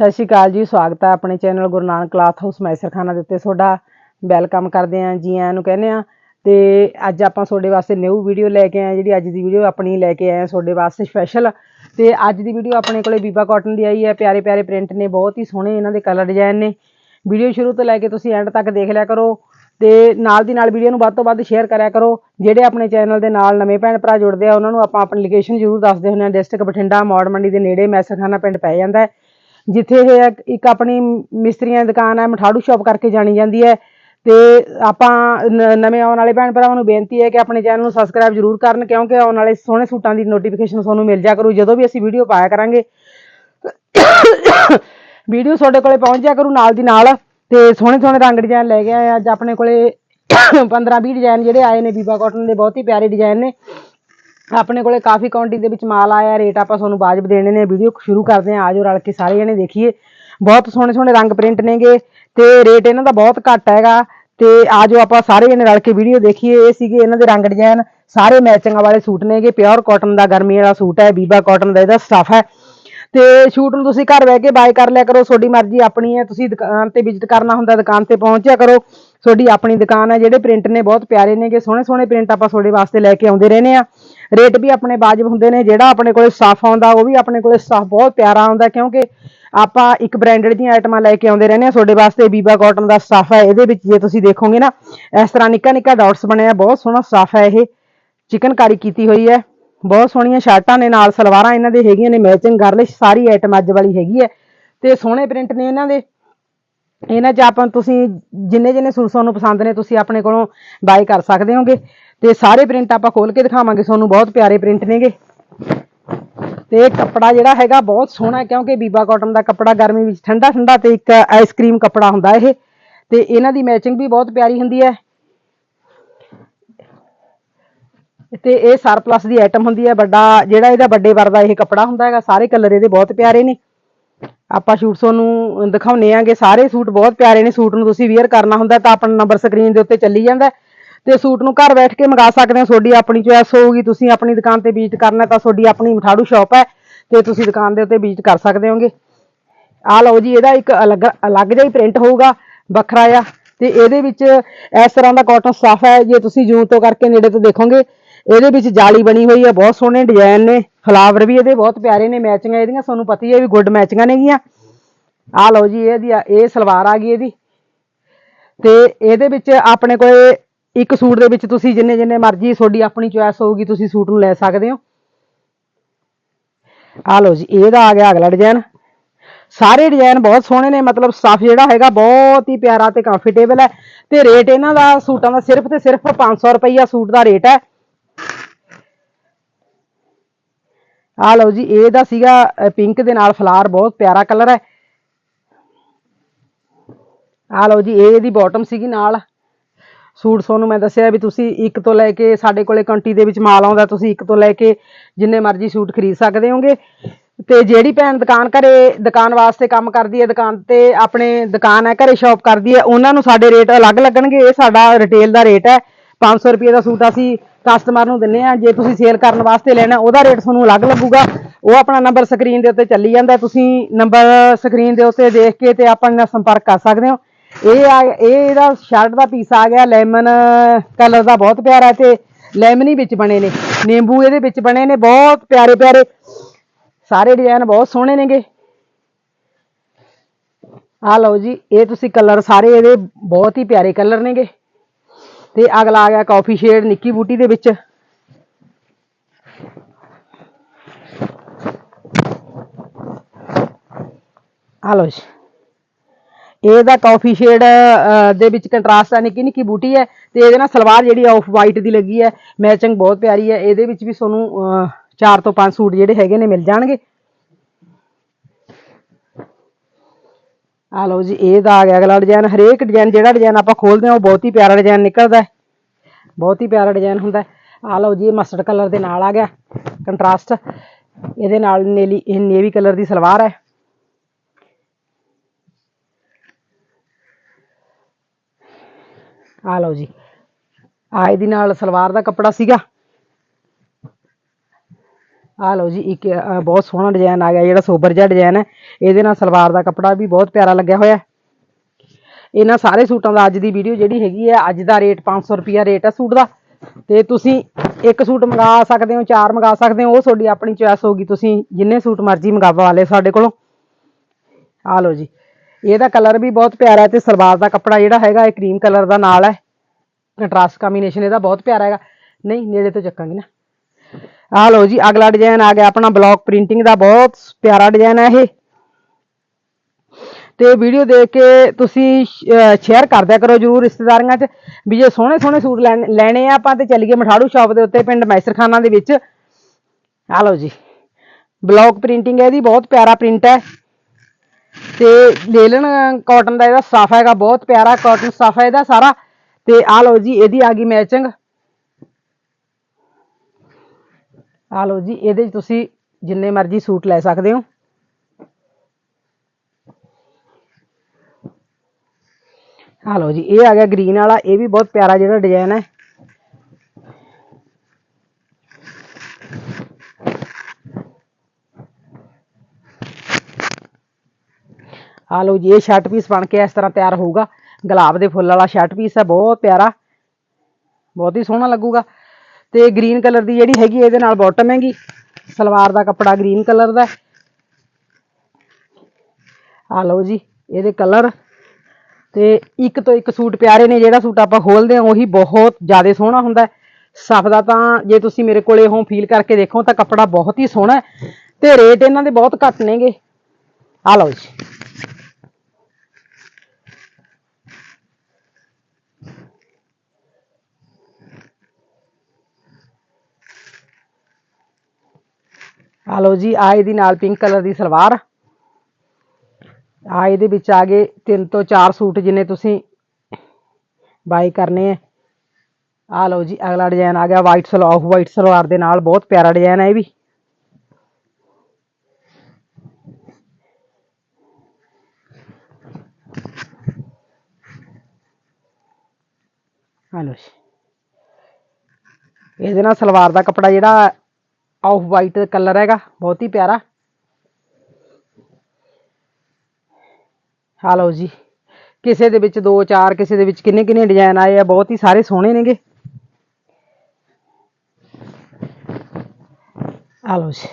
ਸਤਿ ਸ਼੍ਰੀ ਅਕਾਲ ਜੀ, ਸਵਾਗਤ ਹੈ ਆਪਣੇ channel Guru Nanak cloth house Maisarkhana ਦੇ ਉੱਤੇ। ਤੁਹਾਡਾ ਵੈਲਕਮ ਕਰਦੇ ਆਂ ਜੀ ਆਇਆਂ ਨੂੰ ਕਹਿੰਦੇ ਆ ਤੇ ਅੱਜ ਆਪਾਂ ਤੁਹਾਡੇ ਵਾਸਤੇ ਨਿਊ ਵੀਡੀਓ ਲੈ ਕੇ ਆਏ, ਜਿਹੜੀ ਅੱਜ ਦੀ ਵੀਡੀਓ ਆਪਣੀ ਲੈ ਕੇ ਆਏ ਹਾਂ ਤੁਹਾਡੇ ਵਾਸਤੇ ਸਪੈਸ਼ਲ ਤੇ ਅੱਜ ਦੀ ਵੀਡੀਓ ਆਪਣੇ ਕੋਲੇ ਬੀਬਾ ਕਾਟਨ ਦੀ ਆਈ ਹੈ, ਪਿਆਰੇ ਪਿਆਰੇ ਪ੍ਰਿੰਟ ਨੇ, ਬਹੁਤ ਹੀ ਸੋਹਣੇ ਇਹਨਾਂ ਦੇ ਕਲਰ ਡਿਜ਼ਾਈਨ ਨੇ। ਵੀਡੀਓ ਸ਼ੁਰੂ ਤੋਂ ਲੈ ਕੇ ਤੁਸੀਂ ਐਂਡ ਤੱਕ ਦੇਖ ਲਿਆ ਕਰੋ ਤੇ ਨਾਲ ਦੀ ਨਾਲ ਵੀਡੀਓ ਨੂੰ ਵੱਧ ਤੋਂ ਵੱਧ ਸ਼ੇਅਰ ਕਰਿਆ ਕਰੋ। ਜਿਹੜੇ ਆਪਣੇ ਚੈਨਲ ਦੇ ਨਾਲ ਨਵੇਂ ਭੈਣ ਭਰਾ ਜੁੜਦੇ ਆ, ਉਹਨਾਂ ਨੂੰ ਆਪਾਂ ਆਪਣੀ ਲੋਕੇਸ਼ਨ ਜ਼ਰੂਰ ਦੱਸਦੇ ਹੁੰਦੇ ਹਾਂ। ਡਿਸਟ੍ਰਿਕਟ ਬਠਿੰਡਾ, ਮੌੜ ਮੰਡੀ ਦੇ ਨੇੜੇ ਮੈਸਰਖਾਨਾ ਪਿੰਡ ਪੈ ਜਾਂਦਾ ਹੈ। ਜਿੱਥੇ ਇਹ ਇੱਕ- ਇੱਕ ਆਪਣੀ ਮਿਸਤਰੀਆਂ ਦੀ ਦੁਕਾਨ ਹੈ, ਮਠਾੜੂ ਸ਼ਾਪ ਕਰਕੇ ਜਾਣੀ ਜਾਂਦੀ ਹੈ। ਤੇ ਆਪਾਂ ਨ- ਨਵੇਂ ਆਉਣ ਵਾਲੇ ਭੈਣ ਭਰਾਵਾਂ ਨੂੰ ਬੇਨਤੀ ਹੈ ਕਿ ਆਪਣੇ ਚੈਨਲ ਨੂੰ ਸਬਸਕ੍ਰਾਈਬ ਜ਼ਰੂਰ ਕਰਨ, ਕਿਉਂਕਿ ਆਉਣ ਵਾਲੇ ਸੋਹਣੇ ਸੂਟਾਂ ਦੀ ਨੋਟੀਫਿਕੇਸ਼ਨ ਤੁਹਾਨੂੰ ਮਿਲ ਜਾ ਕਰੂ, ਜਦੋਂ ਵੀ ਅਸੀਂ ਵੀਡੀਓ ਪਾਇਆ ਕਰਾਂਗੇ। ਵੀਡੀਓ ਤੁਹਾਡੇ ਕੋਲੇ ਪਹੁੰਚ ਜਾ ਕਰੂ ਨਾਲ ਦੀ ਨਾਲ, ਤੇ ਸੋਹਣੇ ਸੋਹਣੇ ਰੰਗ ਡਿਜ਼ਾਈਨ ਲੈ ਕੇ ਆਏ ਅੱਜ ਆਪਣੇ ਕੋਲੇ 15 20 ਡਿਜ਼ਾਈਨ ਜਿਹੜੇ ਆਏ ਨੇ, ਬੀਬਾ ਕਾਟਨ ਦੇ, ਬਹੁਤ ਹੀ ਪਿਆਰੇ ਡਿਜ਼ਾਈਨ ਨੇ। ਆਪਣੇ ਕੋਲੇ ਕਾਫੀ ਕੁਆਂਟੀ ਦੇ ਵਿੱਚ ਮਾਲ ਆਇਆ ਰੇਟ ਆਪਾਂ ਤੁਹਾਨੂੰ ਵਾਜਬ ਦੇਣੇ ਨੇ ਵੀਡੀਓ ਸ਼ੁਰੂ ਕਰਦੇ ਹਾਂ ਆਜੋ ਰਲ ਕੇ ਸਾਰੇ ਜਣੇ ਦੇਖੀਏ। ਬਹੁਤ ਸੋਹਣੇ ਸੋਹਣੇ ਰੰਗ ਪ੍ਰਿੰਟ ਨੇਗੇ ਤੇ ਰੇਟ ਇਹਨਾਂ ਦਾ ਬਹੁਤ ਘੱਟ ਹੈਗਾ ਤੇ ਆਜੋ ਆਪਾਂ ਸਾਰੇ ਜਣੇ ਰਲ ਕੇ ਵੀਡੀਓ ਦੇਖੀਏ, ਇਹ ਸੀਗੇ ਇਹਨਾਂ ਦੇ ਰੰਗ ਡਿਜ਼ਾਈਨ ਸਾਰੇ ਮੈਚਿੰਗ ਵਾਲੇ ਸੂਟ ਨੇਗੇ ਪਿਓਰ ਕਾਟਨ ਦਾ ਗਰਮੀ ਵਾਲਾ ਸੂਟ ਹੈ, ਬੀਬਾ ਕਾਟਨ ਦਾ ਇਹਦਾ ਸਟਫ ਹੈ। ਤੇ ਸ਼ੂਟ ਨੂੰ ਤੁਸੀਂ ਘਰ ਬਹਿ ਕੇ ਬਾਏ ਕਰ ਲਿਆ ਕਰੋ, ਤੁਹਾਡੀ ਮਰਜ਼ੀ ਆਪਣੀ ਹੈ, ਤੁਸੀਂ ਦੁਕਾਨ ਤੇ ਵਿਜ਼ਿਟ ਕਰਨਾ ਹੁੰਦਾ, ਦੁਕਾਨ ਤੇ ਪਹੁੰਚਿਆ ਕਰੋ, ਤੁਹਾਡੀ ਆਪਣੀ ਦੁਕਾਨ ਹੈ, ਜਿਹੜੇ ਪ੍ਰਿੰਟ ਨੇ ਬਹੁਤ ਪਿਆਰੇ ਨੇਗੇ, ਸੋਹਣੇ ਸੋਹਣੇ ਪ੍ਰਿੰਟ ਆਪਾਂ ਤੁਹਾਡੇ ਵਾਸਤੇ ਲੈ ਕੇ ਆਉਂਦੇ ਰਹਿੰਦੇ ਆ ਰੇਟ ਵੀ ਆਪਣੇ ਵਾਜਬ ਹੁੰਦੇ ਨੇ, ਜਿਹੜਾ ਆਪਣੇ ਕੋਲੇ ਸਟਾਫ ਆਉਂਦਾ, ਉਹ ਵੀ ਆਪਣੇ ਕੋਲੇ ਸਾਫ਼ ਬਹੁਤ ਪਿਆਰਾ ਆਉਂਦਾ, ਕਿਉਂਕਿ ਆਪਾਂ ਇੱਕ ਬ੍ਰਾਂਡਡ ਦੀਆਂ ਆਈਟਮਾਂ ਲੈ ਕੇ ਆਉਂਦੇ ਰਹਿੰਦੇ ਆ ਤੁਹਾਡੇ ਵਾਸਤੇ ਬੀਬਾ ਕਾਟਨ ਦਾ ਸਟਾਫ ਹੈ, ਇਹਦੇ ਵਿੱਚ ਜੇ ਤੁਸੀਂ ਦੇਖੋਗੇ ਨਾ, ਇਸ ਤਰ੍ਹਾਂ ਨਿੱਕਾ ਨਿੱਕਾ ਡਾਟਸ ਬਣਿਆ, ਬਹੁਤ ਸੋਹਣਾ ਸਟਾਫ ਹੈ ਇਹ, ਚਿਕਨਕਾਰੀ ਕੀਤੀ ਹੋਈ ਹੈ, ਬਹੁਤ ਸੋਹਣੀਆਂ ਸ਼ਰਟਾਂ ਨੇ, ਨਾਲ ਸਲਵਾਰਾਂ ਇਹਨਾਂ ਦੇ ਹੈਗੀਆਂ ਨੇ ਮੈਚਿੰਗ ਗਰਲਿਸ਼ ਸਾਰੀ ਆਈਟਮ ਅੱਜ ਵਾਲੀ ਹੈਗੀ ਹੈ, ਤੇ ਸੋਹਣੇ ਪ੍ਰਿੰਟ ਨੇ ਇਹਨਾਂ ਦੇ, ਇਹਨਾਂ 'ਚ ਆਪਾਂ ਤੁਸੀਂ ਜਿੰਨੇ ਜਿੰਨੇ ਸੂਟ ਤੁਹਾਨੂੰ ਪਸੰਦ ਨੇ, ਤੁਸੀਂ ਆਪਣੇ ਕੋਲੋਂ ਬਾਈ ਕਰ ਸਕਦੇ ਹੋਗੇ। ਤੇ ਸਾਰੇ ਪ੍ਰਿੰਟ ਆਪਾਂ ਖੋਲ ਕੇ ਦਿਖਾਵਾਂਗੇ, ਤੁਹਾਨੂੰ ਬਹੁਤ ਪਿਆਰੇ ਪ੍ਰਿੰਟ ਨੇਗੇ। ਤੇ ਕੱਪੜਾ ਜਿਹੜਾ ਹੈਗਾ ਬਹੁਤ ਸੋਹਣਾ ਕਿਉਂਕਿ ਬੀਬਾ ਕਾਟਨ ਦਾ ਕੱਪੜਾ ਗਰਮੀ ਵਿੱਚ ਠੰਡਾ ਠੰਡਾ ਤੇ ਇੱਕ ਆਈਸਕ੍ਰੀਮ ਕੱਪੜਾ ਹੁੰਦਾ ਇਹ। ਤੇ ਇਹਨਾਂ ਦੀ ਮੈਚਿੰਗ ਵੀ ਬਹੁਤ ਪਿਆਰੀ ਹੁੰਦੀ ਹੈ। ਤੇ ਇਹ ਸਰਪਲਸ ਦੀ ਆਈਟਮ ਹੁੰਦੀ ਹੈ, ਵੱਡਾ ਜਿਹੜਾ ਇਹਦਾ ਵੱਡੇ ਵਰ ਦਾ ਇਹ ਕੱਪੜਾ ਹੁੰਦਾ ਹੈਗਾ, ਸਾਰੇ ਕਲਰ ਇਹਦੇ ਬਹੁਤ ਪਿਆਰੇ ਨੇ। ਆਪਾਂ ਸ਼ੂਟ ਤੁਹਾਨੂੰ ਦਿਖਾਉਨੇ ਆਂਗੇ, ਸਾਰੇ ਸੂਟ ਬਹੁਤ ਪਿਆਰੇ ਨੇ, ਸੂਟ ਨੂੰ ਤੁਸੀਂ ਵੇਅਰ ਕਰਨਾ ਹੁੰਦਾ ਤਾਂ ਆਪਣਾ ਨੰਬਰ ਸਕਰੀਨ ਦੇ ਉੱਤੇ ਚੱਲੀ ਜਾਂਦਾ ਤੇ ਸੂਟ ਨੂੰ ਘਰ ਬੈਠ ਕੇ ਮੰਗਾ ਸਕਦੇ ਹੋ, ਤੁਹਾਡੀ ਆਪਣੀ ਚੋਇਸ ਹੋਊਗੀ। ਤੁਸੀਂ ਆਪਣੀ ਦੁਕਾਨ ਤੇ ਵਿਜ਼ਿਟ ਕਰਨਾ ਤਾਂ ਤੁਹਾਡੀ ਆਪਣੀ ਮਠਾੜੂ ਸ਼ਾਪ ਹੈ। ਤੇ ਤੁਸੀਂ ਦੁਕਾਨ ਦੇ ਉੱਤੇ ਵਿਜ਼ਿਟ ਕਰ ਸਕਦੇ ਹੋਗੇ। ਆ ਲਓ ਜੀ, ਇਹਦਾ ਇੱਕ ਅਲੱਗ ਅਲੱਗ ਜਿਹਾ ਹੀ ਪ੍ਰਿੰਟ ਹੋਊਗਾ, ਵੱਖਰਾ ਆ ਤੇ ਇਹਦੇ ਵਿੱਚ ਇਸ ਤਰ੍ਹਾਂ ਦਾ ਕਾਟਨ ਸਟਫ ਹੈ, ਜੇ ਤੁਸੀਂ ਜੂਮ ਤੋਂ ਕਰਕੇ ਨੇੜੇ ਤੋਂ ਦੇਖੋਗੇ, ਇਹਦੇ ਵਿੱਚ ਜਾਲੀ ਬਣੀ ਹੋਈ ਹੈ, ਬਹੁਤ ਸੋਹਣੇ ਡਿਜ਼ਾਈਨ ਨੇ। ਫਲਾਵਰ ਵੀ ਇਹਦੇ ਬਹੁਤ ਪਿਆਰੇ ਨੇ ਮੈਚਿੰਗ ਇਹਦੀਆਂ। ਤੁਹਾਨੂੰ ਪਤਾ ਹੀ ਹੈ ਵੀ ਗੁੱਡ ਮੈਚਿੰਗਾਂ ਨੇਗੀਆਂ। ਆ ਲਓ ਜੀ, ਇਹਦੀ ਆ- ਇਹ ਸਲਵਾਰ ਆ ਗਈ ਇਹਦੀ। ਤੇ ਇਹਦੇ ਵਿੱਚ ਆਪਣੇ ਕੋਲੇ ਇੱਕ ਸੂਟ ਦੇ ਵਿੱਚ ਤੁਸੀਂ ਜਿੰਨੇ ਜਿੰਨੇ ਮਰਜ਼ੀ ਤੁਹਾਡੀ ਆਪਣੀ ਚੋਇਸ ਹੋਊਗੀ, ਤੁਸੀਂ ਸੂਟ ਨੂੰ ਲੈ ਸਕਦੇ ਹੋ। ਆ ਲਓ ਜੀ, ਇਹਦਾ ਆ ਗਿਆ ਅਗਲਾ ਡਿਜ਼ਾਈਨ ਸਾਰੇ ਡਿਜ਼ਾਈਨ ਬਹੁਤ ਸੋਹਣੇ ਨੇ, ਮਤਲਬ ਸਟਫ ਜਿਹੜਾ ਹੈਗਾ ਬਹੁਤ ਹੀ ਪਿਆਰਾ ਤੇ ਕੰਫਰਟੇਬਲ ਹੈ। ਤੇ ਰੇਟ ਇਹਨਾਂ ਦਾ ਸੂਟਾਂ ਦਾ ਸਿਰਫ ਤੇ ਸਿਰਫ 500 ਰੁਪਈਆ ਸੂਟ ਦਾ ਰੇਟ ਹੈ। ਆ ਲਓ ਜੀ, ਇਹਦਾ ਸੀਗਾ ਪਿੰਕ ਦੇ ਨਾਲ ਫਲਾਰ ਬਹੁਤ ਪਿਆਰਾ ਕਲਰ ਹੈ। ਆ ਲਓ ਜੀ, ਇਹ ਇਹਦੀ ਬਾਟਮ ਸੀਗੀ ਨਾਲ। ਸੂਟ ਤੁਹਾਨੂੰ ਮੈਂ ਦੱਸਿਆ ਵੀ ਤੁਸੀਂ ਇੱਕ ਤੋਂ ਲੈ ਕੇ ਸਾਡੇ ਕੋਲੇ ਕੰਟੀ ਦੇ ਵਿੱਚ ਮਾਲ ਆਉਂਦਾ, ਤੁਸੀਂ ਇੱਕ ਤੋਂ ਲੈ ਕੇ ਜਿੰਨੇ ਮਰਜ਼ੀ ਸੂਟ ਖਰੀਦ ਸਕਦੇ ਹੋਗੇ। ਤੇ ਜਿਹੜੀ ਭੈਣ ਦੁਕਾਨ ਘਰੇ ਦੁਕਾਨ ਵਾਸਤੇ ਕੰਮ ਕਰਦੀ ਹੈ, ਦੁਕਾਨ ਤੇ ਆਪਣੇ ਦੁਕਾਨ ਹੈ, ਘਰੇ ਸ਼ਾਪ ਕਰਦੀ ਹੈ, ਉਹਨਾਂ ਨੂੰ ਸਾਡੇ ਰੇਟ ਅਲੱਗ ਲੱਗਣਗੇ। ਇਹ ਸਾਡਾ ਰਿਟੇਲ ਦਾ ਰੇਟ ਹੈ। 500 ਰੁਪਏ ਦਾ ਸੂਟ ਅਸੀਂ ਕਸਟਮਰ ਨੂੰ ਦਿੰਨੇ ਆ ਜੇ ਤੁਸੀਂ ਸੇਲ ਕਰਨ ਵਾਸਤੇ ਲੈਣਾ, ਉਹਦਾ ਰੇਟ ਤੁਹਾਨੂੰ ਅਲੱਗ ਲੱਗੂਗਾ। ਉਹ ਆਪਣਾ ਨੰਬਰ ਸਕਰੀਨ ਦੇ ਉੱਤੇ ਚੱਲੀ ਜਾਂਦਾ ਤੁਸੀਂ ਨੰਬਰ ਸਕਰੀਨ ਦੇ ਉੱਤੇ ਦੇਖ ਕੇ ਤੇ ਆਪਾਂ ਨਾਲ ਸੰਪਰਕ ਕਰ ਸਕਦੇ ਹੋ। ਇਹ ਆ, ਇਹ ਇਹਦਾ ਸ਼ਰਟ ਦਾ ਪੀਸ ਆ ਗਿਆ ਲੈਮਨ ਕਲਰ ਦਾ ਬਹੁਤ ਪਿਆਰਾ ਹੈ ਤੇ ਲੈਮਨੀ ਵਿੱਚ ਬਣੇ ਨੇ, ਨਿੰਬੂ ਇਹਦੇ ਵਿੱਚ ਬਣੇ ਨੇ, ਬਹੁਤ ਪਿਆਰੇ ਪਿਆਰੇ। ਸਾਰੇ ਡਿਜ਼ਾਈਨ ਬਹੁਤ ਸੋਹਣੇ ਨੇਗੇ। ਆ ਲਓ ਜੀ, ਇਹ ਤੁਸੀਂ ਕਲਰ ਸਾਰੇ ਇਹਦੇ ਬਹੁਤ ਹੀ ਪਿਆਰੇ ਕਲਰ ਨੇਗੇ। ਤੇ ਅਗਲਾ ਆ ਗਿਆ ਕਾਫੀ ਸ਼ੇਡ ਨਿੱਕੀ ਬੂਟੀ ਦੇ ਵਿੱਚ। ਆ ਲਓ ਜੀ। ਇਹਦਾ ਕਾਫੀ ਸ਼ੇਡ ਦੇ ਵਿੱਚ ਕੰਟਰਾਸਟ ਆ ਨਿੱਕੀ ਨਿੱਕੀ ਬੂਟੀ ਹੈ ਤੇ ਇਹਦੇ ਨਾਲ ਸਲਵਾਰ ਜਿਹੜੀ ਆਫ ਵਾਈਟ ਦੀ ਲੱਗੀ ਹੈ ਮੈਚਿੰਗ ਬਹੁਤ ਪਿਆਰੀ ਹੈ। ਇਹਦੇ ਵਿੱਚ ਵੀ ਤੁਹਾਨੂੰ ਅਹ, ਚਾਰ ਤੋਂ ਪੰਜ ਸੂਟ ਜਿਹੜੇ ਹੈਗੇ ਨੇ ਮਿਲ ਜਾਣਗੇ। ਆ ਲਓ ਜੀ ਇਹਦਾ ਆ ਗਿਆ ਅਗਲਾ ਡਿਜ਼ਾਈਨ ਹਰੇਕ ਡਿਜ਼ਾਈਨ ਜਿਹੜਾ ਡਿਜ਼ਾਈਨ ਆਪਾਂ ਖੋਲਦੇ ਹਾਂ ਉਹ ਬਹੁਤ ਹੀ ਪਿਆਰਾ ਡਿਜ਼ਾਈਨ ਨਿਕਲਦਾ ਹੈ। ਬਹੁਤ ਹੀ ਪਿਆਰਾ ਡਿਜ਼ਾਈਨ ਹੁੰਦਾ ਆ ਲਓ ਜੀ ਇਹ ਮਸਟਰਡ ਕਲਰ ਦੇ ਨਾਲ ਆ ਗਿਆ ਕੰਟਰਾਸਟ ਇਹਦੇ ਨਾਲ ਨੇਲੀ ਇਹ ਨੇਵੀ ਕਲਰ ਦੀ ਸਲਵਾਰ ਹੈ। ਆ ਲਓ ਜੀ। ਆ ਇਹਦੀ ਨਾਲ ਸਲਵਾਰ ਦਾ ਕੱਪੜਾ ਸੀਗਾ। ਆ ਲਓ ਜੀ ਇੱਕ ਅਹ, ਬਹੁਤ ਸੋਹਣਾ ਡਿਜ਼ਾਈਨ ਆ ਗਿਆ ਜਿਹੜਾ ਸੋਬਰ ਜਿਹਾ ਡਿਜ਼ਾਈਨ ਹੈ। ਇਹਦੇ ਨਾਲ ਸਲਵਾਰ ਦਾ ਕੱਪੜਾ ਵੀ ਬਹੁਤ ਪਿਆਰਾ ਲੱਗਿਆ ਹੋਇਆ ਹੈ। ਇਹਨਾਂ ਸਾਰੇ ਸੂਟਾਂ ਦਾ ਅੱਜ ਦੀ ਵੀਡੀਓ ਜਿਹੜੀ ਹੈਗੀ ਹੈ ਅੱਜ ਦਾ ਰੇਟ 500 ਰੁਪਿਆ ਰੇਟ ਹੈ ਸੂਟ ਦਾ। ਤੇ ਤੁਸੀਂ ਇੱਕ ਸੂਟ ਮੰਗਾ ਸਕਦੇ ਹੋ ਚਾਰ ਮੰਗਾ ਸਕਦੇ ਹੋ ਉਹ ਤੁਹਾਡੀ ਆਪਣੀ ਚੋਇਸ ਹੋਗੀ ਤੁਸੀਂ ਜਿੰਨੇ ਸੂਟ ਮਰਜ਼ੀ ਮੰਗਵਾ ਲਏ ਸਾਡੇ ਕੋਲੋਂ। ਆ ਲਓ ਜੀ। ਇਹਦਾ ਕਲਰ ਵੀ ਬਹੁਤ ਪਿਆਰਾ ਹੈ ਤੇ ਸਲਵਾਰ ਦਾ ਕੱਪੜਾ ਜਿਹੜਾ ਹੈਗਾ, ਇਹ ਕਰੀਮ ਕਲਰ ਦਾ ਨਾਲ ਹੈ। ਕੰਟਰਾਸਟ ਕੰਬੀਨੇਸ਼ਨ ਇਹਦਾ ਬਹੁਤ ਪਿਆਰਾ ਹੈਗਾ। ਨਹੀਂ, ਨੇੜੇ ਤੋਂ ਚੱਕਾਂਗੇ ਨਾ। ਆ ਲਓ ਜੀ, ਅਗਲਾ ਡਿਜ਼ਾਈਨ ਆ ਗਿਆ ਆਪਣਾ ਬਲੌਕ ਪ੍ਰਿੰਟਿੰਗ ਦਾ, ਬਹੁਤ ਪਿਆਰਾ ਡਿਜ਼ਾਈਨ ਹੈ ਇਹ। ਤੇ ਵੀਡੀਓ ਦੇਖ ਕੇ ਤੁਸੀਂ ਸ਼ੇਅਰ ਕਰ ਦਿਆ ਕਰੋ ਜਰੂਰ ਰਿਸ਼ਤੇਦਾਰੀਆਂ 'ਚ। ਵੀ ਜੇ ਸੋਹਣੇ ਸੋਹਣੇ ਸੂਟ ਲੈਣ- ਲੈਣੇ ਆ, ਆਪਾਂ ਤੇ ਚੱਲੀਏ ਮਠਾੜੂ ਸ਼ਾਪ ਦੇ ਉੱਤੇ, ਪਿੰਡ ਮੈਸਰਖਾਨਾ ਦੇ ਵਿੱਚ। ਆ ਲਓ ਜੀ ਬਲੌਕ ਪ੍ਰਿੰਟਿੰਗ ਹੈ ਇਹਦੀ, ਬਹੁਤ ਪਿਆਰਾ ਪ੍ਰਿੰਟ ਹੈ। ਤੇ ਲੇਲਨ ਕਾਟਨ ਦਾ ਇਹਦਾ ਸਟਾਫ ਹੈਗਾ, ਬਹੁਤ ਪਿਆਰਾ ਕਾਟਨ ਸਟਾਫ ਹੈ ਇਹਦਾ ਸਾਰਾ। ਤੇ ਆ ਲਓ ਜੀ, ਇਹਦੀ ਆ ਗਈ ਮੈਚਿੰਗ ਆ ਲਓ ਜੀ, ਇਹਦੇ 'ਚ ਤੁਸੀਂ ਜਿੰਨੇ ਮਰਜ਼ੀ ਸੂਟ ਲੈ ਸਕਦੇ ਹੋ। ਆ ਲਓ ਜੀ, ਇਹ ਆ ਗਿਆ ਗ੍ਰੀਨ ਵਾਲਾ, ਇਹ ਵੀ ਬਹੁਤ ਪਿਆਰਾ ਜਿਹੜਾ ਡਿਜ਼ਾਈਨ ਹੈ। ਆ ਲਓ ਜੀ, ਇਹ ਸ਼ਰਟ ਪੀਸ ਬਣ ਕੇ ਇਸ ਤਰ੍ਹਾਂ ਤਿਆਰ ਹੋਊਗਾ। ਗੁਲਾਬ ਦੇ ਫੁੱਲ ਵਾਲਾ ਸ਼ਰਟ ਪੀਸ ਹੈ, ਬਹੁਤ ਪਿਆਰਾ। ਬਹੁਤ ਹੀ ਸੋਹਣਾ ਲੱਗੂਗਾ। ਤੇ ਗ੍ਰੀਨ ਕਲਰ ਦੀ ਜਿਹੜੀ ਹੈਗੀ, ਇਹਦੇ ਨਾਲ ਬਾਟਮ ਹੈਗੀ। ਸਲਵਾਰ ਦਾ ਕੱਪੜਾ ਗ੍ਰੀਨ ਕਲਰ ਦਾ ਆ ਲਓ ਜੀ, ਇਹਦੇ ਕਲਰ ਤੇ ਇੱਕ ਤੋਂ ਇੱਕ ਸੂਟ ਪਿਆਰੇ ਨੇ, ਜਿਹੜਾ ਸੂਟ ਆਪਾਂ ਖੋਲਦੇ ਹਾਂ, ਉਹੀ ਬਹੁਤ ਜ਼ਿਆਦਾ ਸੋਹਣਾ ਹੁੰਦਾ ਸਫ ਦਾ ਤਾਂ, ਜੇ ਤੁਸੀਂ ਮੇਰੇ ਕੋਲੇ ਹੋ ਫੀਲ ਕਰਕੇ ਦੇਖੋ, ਤਾਂ ਕੱਪੜਾ ਬਹੁਤ ਹੀ ਸੋਹਣਾ ਹੈ। ਤੇ ਰੇਟ ਇਹਨਾਂ ਦੇ ਬਹੁਤ ਘੱਟ ਨੇਗੇ। ਆ ਲਓ ਜੀ। ਆ ਲਓ ਜੀ, ਆ ਇਹਦੀ ਨਾਲ ਪਿੰਕ ਕਲਰ ਦੀ ਸਲਵਾਰ। ਆ ਇਹਦੇ ਵਿੱਚ ਆ ਗਏ ਤਿੰਨ ਤੋਂ ਚਾਰ ਸੂਟ ਜਿੰਨੇ ਤੁਸੀਂ ਬਾਈ ਕਰਨੇ ਆ। ਆ ਲਓ ਜੀ, ਅਗਲਾ ਡਿਜ਼ਾਈਨ ਆ ਗਿਆ ਵਾਈਟ ਸਲਵਾਰ ਆਫ ਵਾਈਟ ਸਲਵਾਰ ਦੇ ਨਾਲ, ਬਹੁਤ ਪਿਆਰਾ ਡਿਜ਼ਾਈਨ ਹੈ ਇਹ ਵੀ। ਆ ਲਓ ਜੀ। ਇਹਦੇ ਨਾਲ ਸਲਵਾਰ ਦਾ ਕੱਪੜਾ ਜਿਹੜਾ ਆਫ ਵਾਈਟ ਕਲਰ ਹੈਗਾ, ਬਹੁਤ ਹੀ ਪਿਆਰਾ। ਆ ਲਓ ਜੀ, ਕਿਸੇ ਦੇ ਵਿੱਚ ਦੋ ਚਾਰ, ਕਿਸੇ ਦੇ ਵਿੱਚ ਕਿੰਨੇ ਕਿੰਨੇ ਡਿਜ਼ਾਈਨ ਆਏ ਆ, ਬਹੁਤ ਹੀ ਸਾਰੇ ਸੋਹਣੇ ਨੇਗੇ। ਆ ਲਓ ਜੀ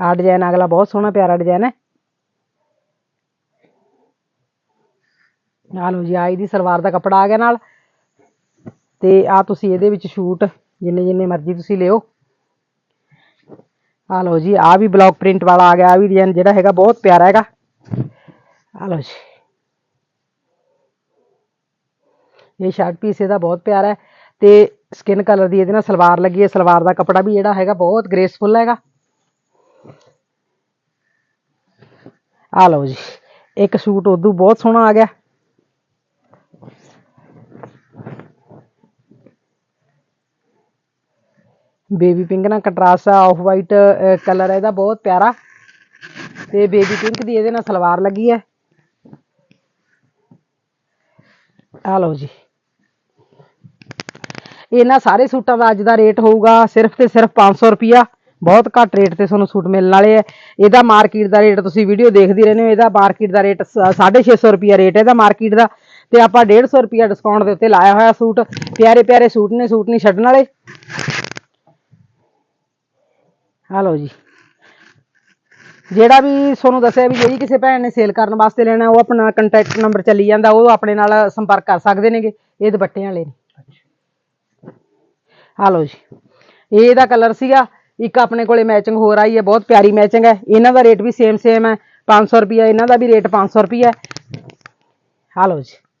ਆ ਡਿਜ਼ਾਈਨ ਅਗਲਾ ਬਹੁਤ ਸੋਹਣਾ ਪਿਆਰਾ ਡਿਜ਼ਾਈਨ ਹੈ। ਆ ਲਓ ਜੀ ਆਈ ਦੀ ਸਲਵਾਰ ਦਾ ਕੱਪੜਾ ਆ ਗਿਆ ਨਾਲ। ਤੇ ਆ ਤੁਸੀਂ ਇਹਦੇ ਵਿੱਚ ਸ਼ੂਟ, ਜਿੰਨੇ ਜਿੰਨੇ ਮਰਜ਼ੀ ਤੁਸੀਂ ਲਿਓ। ਆ ਲਓ ਜੀ ਆ ਵੀ ਬਲੌਕ ਪ੍ਰਿੰਟ ਵਾਲਾ ਆ ਗਿਆ ਆ ਵੀ ਡਿਜ਼ਾਈਨ ਜਿਹੜਾ ਹੈਗਾ ਬਹੁਤ ਪਿਆਰਾ ਹੈਗਾ। ਆ ਲਓ ਜੀ। ਇਹ ਸ਼ਰਟ ਪੀਸ ਇਹਦਾ ਬਹੁਤ ਪਿਆਰਾ ਹੈ ਤੇ ਸਕਿਨ ਕਲਰ ਦੀ ਇਹਦੇ ਨਾਲ ਸਲਵਾਰ ਲੱਗੀ ਹੈ, ਸਲਵਾਰ ਦਾ ਕੱਪੜਾ ਵੀ ਜਿਹੜਾ ਹੈਗਾ ਬਹੁਤ ਗ੍ਰੇਸਫੁਲ ਹੈਗਾ। ਆ ਲਓ ਜੀ, ਇੱਕ ਸੂਟ ਉਦੋਂ ਬਹੁਤ ਸੋਹਣਾ ਆ ਗਿਆ। ਬੇਬੀ ਪਿੰਕ ਨਾਲ ਕੰਟਰਾਸਟ ਆ ਆਫ ਵਾਈਟ ਕਲਰ ਹੈ ਇਹਦਾ ਬਹੁਤ ਪਿਆਰਾ। ਤੇ ਬੇਬੀ ਪਿੰਕ ਦੀ ਇਹਦੇ ਨਾਲ ਸਲਵਾਰ ਲੱਗੀ ਹੈ ਆ ਲਓ ਜੀ। ਇਹਨਾਂ ਸਾਰੇ ਸੂਟਾਂ ਦਾ ਅੱਜ ਦਾ ਰੇਟ ਹੋਊਗਾ ਸਿਰਫ ਤੇ ਸਿਰਫ 500 ਰੁਪਿਆ ਬਹੁਤ ਘੱਟ ਰੇਟ ਤੇ ਤੁਹਾਨੂੰ ਸੂਟ ਮਿਲਣ ਵਾਲੇ ਆ। ਇਹਦਾ ਮਾਰਕੀਟ ਦਾ ਰੇਟ ਤੁਸੀਂ ਵੀਡੀਓ ਦੇਖਦੇ ਰਹਿੰਦੇ ਹੋ, ਇਹਦਾ ਮਾਰਕੀਟ ਦਾ ਰੇਟ 650 ਰੁਪਿਆ ਰੇਟ ਹੈ ਇਹਦਾ ਮਾਰਕੀਟ ਦਾ। ਤੇ ਆਪਾਂ 150 ਰੁਪਿਆ ਡਿਸਕਾਊਂਟ ਦੇ ਉੱਤੇ ਲਾਇਆ ਹੋਇਆ ਸੂਟ। ਪਿਆਰੇ ਪਿਆਰੇ ਸੂਟ ਨੇ, ਸੂਟ ਨਹੀਂ ਛੱਡਣ ਵਾਲੇ। ਆ ਲਓ ਜੀ। ਜਿਹੜਾ ਵੀ ਤੁਹਾਨੂੰ ਦੱਸਿਆ ਵੀ ਜਿਹੜੀ ਕਿਸੇ ਭੈਣ ਨੇ ਸੇਲ ਕਰਨ ਵਾਸਤੇ ਲੈਣਾ, ਉਹ ਆਪਣਾ ਕੰਟੈਕਟ ਨੰਬਰ ਚੱਲੀ ਜਾਂਦਾ, ਉਹ ਆਪਣੇ ਨਾਲ ਸੰਪਰਕ ਕਰ ਸਕਦੇ ਨੇਗੇ। ਇਹ ਦੁਪੱਟਿਆਂ ਵਾਲੇ ਨੇ। ਆ ਲਓ ਜੀ। ਇਹਦਾ ਕਲਰ ਸੀਗਾ। ਇੱਕ ਆਪਣੇ ਕੋਲੇ ਮੈਚਿੰਗ ਹੋਰ ਆਈ ਹੈ, ਬਹੁਤ ਪਿਆਰੀ ਮੈਚਿੰਗ ਹੈ। ਇਹਨਾਂ ਦਾ ਰੇਟ ਵੀ ਸੇਮ ਸੇਮ ਹੈ। 500 ਰੁਪਿਆ ਇਹਨਾਂ ਦਾ ਵੀ ਰੇਟ 500 ਰੁਪਿਆ ਹੈ। ਆ ਲਓ ਜੀ।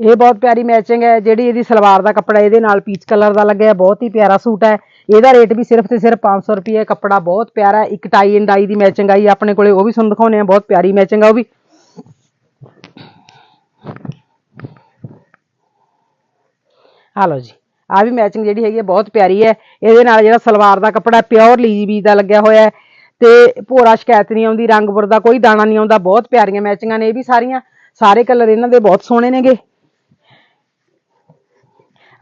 ਇਹ ਬਹੁਤ ਪਿਆਰੀ ਮੈਚਿੰਗ ਹੈ, ਜਿਹੜੀ ਇਹਦੀ ਸਲਵਾਰ ਦਾ ਕੱਪੜਾ ਇਹਦੇ ਨਾਲ ਪੀਚ ਕਲਰ ਦਾ ਲੱਗਿਆ, ਬਹੁਤ ਹੀ ਪਿਆਰਾ ਸੂਟ ਹੈ। ਇਹਦਾ ਰੇਟ ਵੀ ਸਿਰਫ ਤੇ ਸਿਰਫ 500 ਰੁਪਏ ਕੱਪੜਾ ਬਹੁਤ ਪਿਆਰਾ ਇੱਕ ਟਾਈ ਐਂਡ ਡਾਈ ਦੀ ਮੈਚਿੰਗ ਆਈ ਆਪਣੇ ਕੋਲੇ, ਉਹ ਵੀ ਤੁਹਾਨੂੰ ਦਿਖਾਉਣੇ ਆ ਬਹੁਤ ਪਿਆਰੀ ਮੈਚਿੰਗ ਆ ਉਹ ਵੀ। ਆ ਲਓ ਜੀ ਆ ਵੀ ਮੈਚਿੰਗ ਜਿਹੜੀ ਹੈਗੀ ਹੈ, ਬਹੁਤ ਪਿਆਰੀ ਹੈ। ਇਹਦੇ ਨਾਲ ਜਿਹੜਾ ਸਲਵਾਰ ਦਾ ਕੱਪੜਾ ਪਿਓਰ ਲੀਵੀ ਦਾ ਲੱਗਿਆ ਹੋਇਆ ਹੈ। ਤੇ ਭੋਰਾ ਸ਼ਿਕਾਇਤ ਨਹੀਂ ਆਉਂਦੀ, ਰੰਗ ਬੁਰਦਾ ਕੋਈ ਦਾਣਾ ਨਹੀਂ ਆਉਂਦਾ, ਬਹੁਤ ਪਿਆਰੀਆਂ ਮੈਚਿੰਗਾਂ ਨੇ ਇਹ ਵੀ ਸਾਰੀਆਂ। ਸਾਰੇ ਕਲਰ ਇਹਨਾਂ ਦੇ ਬਹੁਤ ਸੋਹਣੇ ਨੇਗੇ।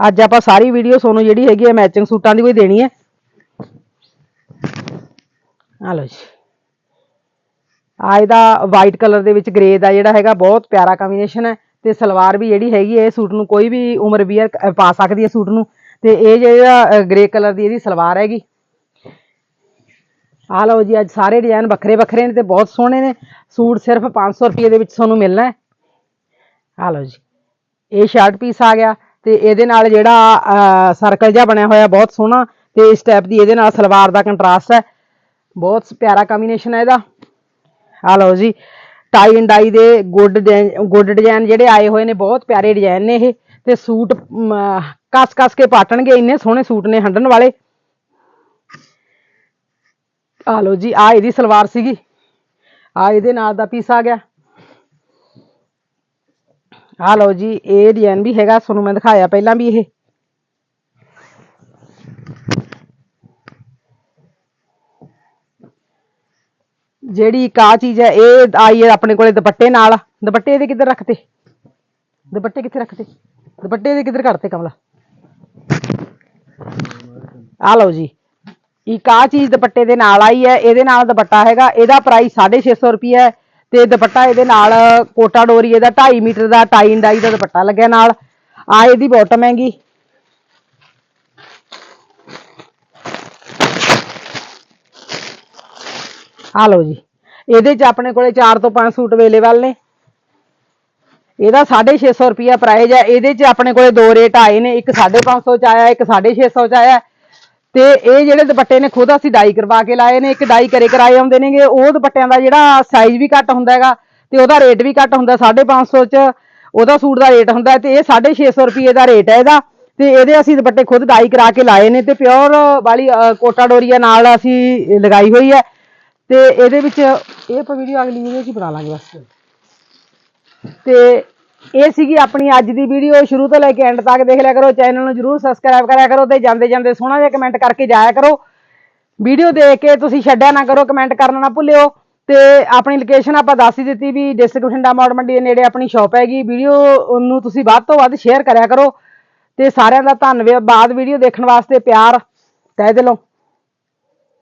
ਅੱਜ ਆਪਾਂ ਸਾਰੀ ਵੀਡੀਓ ਤੁਹਾਨੂੰ ਜਿਹੜੀ ਹੈਗੀ ਹੈ ਮੈਚਿੰਗ ਸੂਟਾਂ ਦੀ ਕੋਈ ਦੇਣੀ ਹੈ। ਆ ਲਓ ਜੀ। ਆ ਇਹਦਾ ਵਾਈਟ ਕਲਰ ਦੇ ਵਿੱਚ ਗ੍ਰੇ ਦਾ ਜਿਹੜਾ ਹੈਗਾ ਬਹੁਤ ਪਿਆਰਾ ਕੰਬੀਨੇਸ਼ਨ ਹੈ ਤੇ ਸਲਵਾਰ ਵੀ ਜਿਹੜੀ ਹੈਗੀ ਹੈ ਇਹ ਸੂਟ ਨੂੰ ਕੋਈ ਵੀ ਉਮਰ ਵੀਅਰ ਪਾ ਸਕਦੀ ਹੈ ਸੂਟ ਨੂੰ। ਤੇ ਇਹ ਜਿਹੜਾ ਗ੍ਰੇ ਕਲਰ ਦੀ ਇਹਦੀ ਸਲਵਾਰ ਹੈਗੀ। ਆ ਲਓ ਜੀ, ਅੱਜ ਸਾਰੇ ਡਿਜ਼ਾਈਨ ਵੱਖਰੇ ਵੱਖਰੇ ਨੇ ਤੇ ਬਹੁਤ ਸੋਹਣੇ ਨੇ। ਸੂਟ ਸਿਰਫ 500 ਰੁਪਏ ਦੇ ਵਿੱਚ ਤੁਹਾਨੂੰ ਮਿਲਣਾ ਹੈ। ਆ ਲਓ ਜੀ। ਇਹ ਸ਼ਰਟ ਪੀਸ ਆ ਗਿਆ। ਤੇ ਇਹਦੇ ਨਾਲ ਜਿਹੜਾ ਸਰਕਲ ਜਿਹਾ ਬਣਿਆ ਹੋਇਆ ਬਹੁਤ ਸੋਹਣਾ ਤੇ ਇਸ ਟਾਈਪ ਦੀ ਇਹਦੇ ਨਾਲ ਸਲਵਾਰ ਦਾ ਕੰਟਰਾਸਟ ਹੈ। ਬਹੁਤ ਪਿਆਰਾ ਕੰਬੀਨੇਸ਼ਨ ਹੈ ਇਹਦਾ। ਆ ਲਓ ਜੀ ਟਾਈ ਐਂਡ ਡਾਈ ਦੇ ਗੁੱਡ ਗੁੱਡ ਡਿਜ਼ਾਈਨ ਜਿਹੜੇ ਆਏ ਹੋਏ ਨੇ, ਬਹੁਤ ਪਿਆਰੇ ਡਿਜ਼ਾਈਨ ਨੇ ਇਹ ਤੇ ਸੂਟ ਕਸ ਕਸ ਕੇ ਪਾਟਣਗੇ, ਇੰਨੇ ਸੋਹਣੇ ਸੂਟ ਨੇ ਹੰਡਣ ਵਾਲੇ। ਆ ਲਓ ਜੀ ਆ ਇਹਦੀ ਸਲਵਾਰ ਸੀਗੀ। ਆ ਇਹਦੇ ਨਾਲ ਦਾ ਪੀਸ ਆ ਗਿਆ। ਆ ਲਓ ਜੀ ਇਹ ਡਿਜ਼ਾਈਨ ਵੀ ਹੈਗਾ ਤੁਹਾਨੂੰ ਮੈਂ ਦਿਖਾਇਆ ਪਹਿਲਾਂ ਵੀ ਇਹ ਜਿਹੜੀ ਇੱਕ ਆਹ ਚੀਜ਼ ਹੈ ਇਹ ਆਈ ਹੈ ਆਪਣੇ ਕੋਲੇ ਦੁਪੱਟੇ ਨਾਲ ਦੁਪੱਟੇ ਇਹਦੇ ਕਿੱਧਰ ਰੱਖਤੇ ਦੁਪੱਟੇ ਕਿੱਥੇ ਰੱਖਤੇ ਦੁਪੱਟੇ ਇਹਦੇ ਕਿੱਧਰ ਕੱਢਤੇ ਕਮਲਾ ਆ ਲਓ ਜੀ ਇੱਕ ਆਹ ਚੀਜ਼ ਦੁਪੱਟੇ ਦੇ ਨਾਲ ਆਈ ਹੈ ਇਹਦੇ ਨਾਲ ਦੁਪੱਟਾ ਹੈਗਾ ਇਹਦਾ ਪ੍ਰਾਈਸ 650 ਰੁਪਏ ਹੈ ਤੇ ਦੁਪੱਟਾ ਇਹਦੇ ਨਾਲ ਕੋਟਾ ਡੋਰੀ, ਇਹਦਾ 2.5 ਮੀਟਰ ਦਾ ਟਾਈ ਐਂਡ ਡਾਈ ਦਾ ਦੁਪੱਟਾ ਲੱਗਿਆ ਨਾਲ। ਆ ਇਹਦੀ ਬਾਟਮ ਹੈਗੀ। ਆ ਲਓ ਜੀ, ਇਹਦੇ ਚ ਆਪਣੇ ਕੋਲੇ 4 ਤੋਂ 5 ਸੂਟ ਅਵੇਲੇਬਲ ਨੇ। ਇਹਦਾ 650 ਰੁਪਿਆ ਪ੍ਰਾਈਸ ਹੈ। ਇਹਦੇ ਚ ਆਪਣੇ ਕੋਲੇ ਦੋ ਰੇਟ ਆਏ ਨੇ, ਇੱਕ 550 ਚ ਆਇਆ, ਇੱਕ 650 ਚ ਆਇਆ। ਤੇ ਇਹ ਜਿਹੜੇ ਦੁਪੱਟੇ ਨੇ ਖੁਦ ਅਸੀਂ ਡਾਈ ਕਰਵਾ ਕੇ ਲਾਏ ਨੇ ਇੱਕ ਡਾਈ ਕਰੇ ਕਰਾਏ ਆਉਂਦੇ ਨੇਗੇ ਉਹ ਦੁਪੱਟਿਆਂ ਦਾ ਜਿਹੜਾ ਸਾਈਜ਼ ਵੀ ਘੱਟ ਹੁੰਦਾ ਹੈਗਾ ਤੇ ਉਹਦਾ ਰੇਟ ਵੀ ਘੱਟ ਹੁੰਦਾ 550 ਚ ਉਹਦਾ ਸੂਟ ਦਾ ਰੇਟ ਹੁੰਦਾ ਤੇ ਇਹ 650 ਰੁਪਏ ਦਾ ਰੇਟ ਹੈ ਇਹਦਾ ਤੇ ਇਹਦੇ ਅਸੀਂ ਦੁਪੱਟੇ ਖੁਦ ਡਾਈ ਕਰਾ ਕੇ ਲਾਏ ਨੇ ਤੇ ਪਿਓਰ ਵਾਲੀ ਅ, ਕੋਟਾ ਡੋਰੀਆ ਨਾਲ ਅਸੀਂ ਲਗਾਈ ਹੋਈ ਹੈ ਤੇ ਇਹਦੇ ਵਿੱਚ ਇਹ ਆਪਾਂ ਵੀਡੀਓ ਅਗਲੀ ਵੀਡੀਓ 'ਚ ਬਣਾ ਲਾਂਗੇ ਬਸ। ਤੇ ਇਹ ਸੀਗੀ ਆਪਣੀ ਅੱਜ ਦੀ ਵੀਡੀਓ ਸ਼ੁਰੂ ਤੋਂ ਲੈ ਕੇ ਐਂਡ ਤੱਕ ਦੇਖ ਲਿਆ ਕਰੋ। ਚੈਨਲ ਨੂੰ ਜਰੂਰ ਸਬਸਕ੍ਰਾਈਬ ਕਰਿਆ ਕਰੋ ਤੇ ਜਾਂਦੇ ਜਾਂਦੇ ਸੋਹਣਾ ਜਿਹਾ ਕਮੈਂਟ ਕਰਕੇ ਜਾਇਆ ਕਰੋ। ਵੀਡੀਓ ਦੇਖ ਕੇ ਤੁਸੀਂ ਛੱਡਿਆ ਨਾ ਕਰੋ ਕਮੈਂਟ ਕਰਨਾ ਨਾ ਭੁੱਲਿਓ। ਤੇ ਆਪਣੀ ਲੋਕੇਸ਼ਨ ਆਪਾਂ ਦੱਸ ਹੀ ਦਿੱਤੀ ਵੀ ਡਿਸਟ੍ਰਿਕਟ ਬਠਿੰਡਾ ਮੌੜ ਮੰਡੀ ਦੇ ਨੇੜੇ ਆਪਣੀ ਸ਼ਾਪ ਹੈਗੀ। ਵੀਡੀਓ ਨੂੰ ਤੁਸੀਂ ਵੱਧ ਤੋਂ ਵੱਧ ਸ਼ੇਅਰ ਕਰਿਆ ਕਰੋ। ਤੇ ਸਾਰਿਆਂ ਦਾ ਧੰਨਵਾਦ। ਵੀਡੀਓ ਦੇਖਣ ਵਾਸਤੇ ਪਿਆਰ। ਤਹਿ ਦਿਲੋਂ।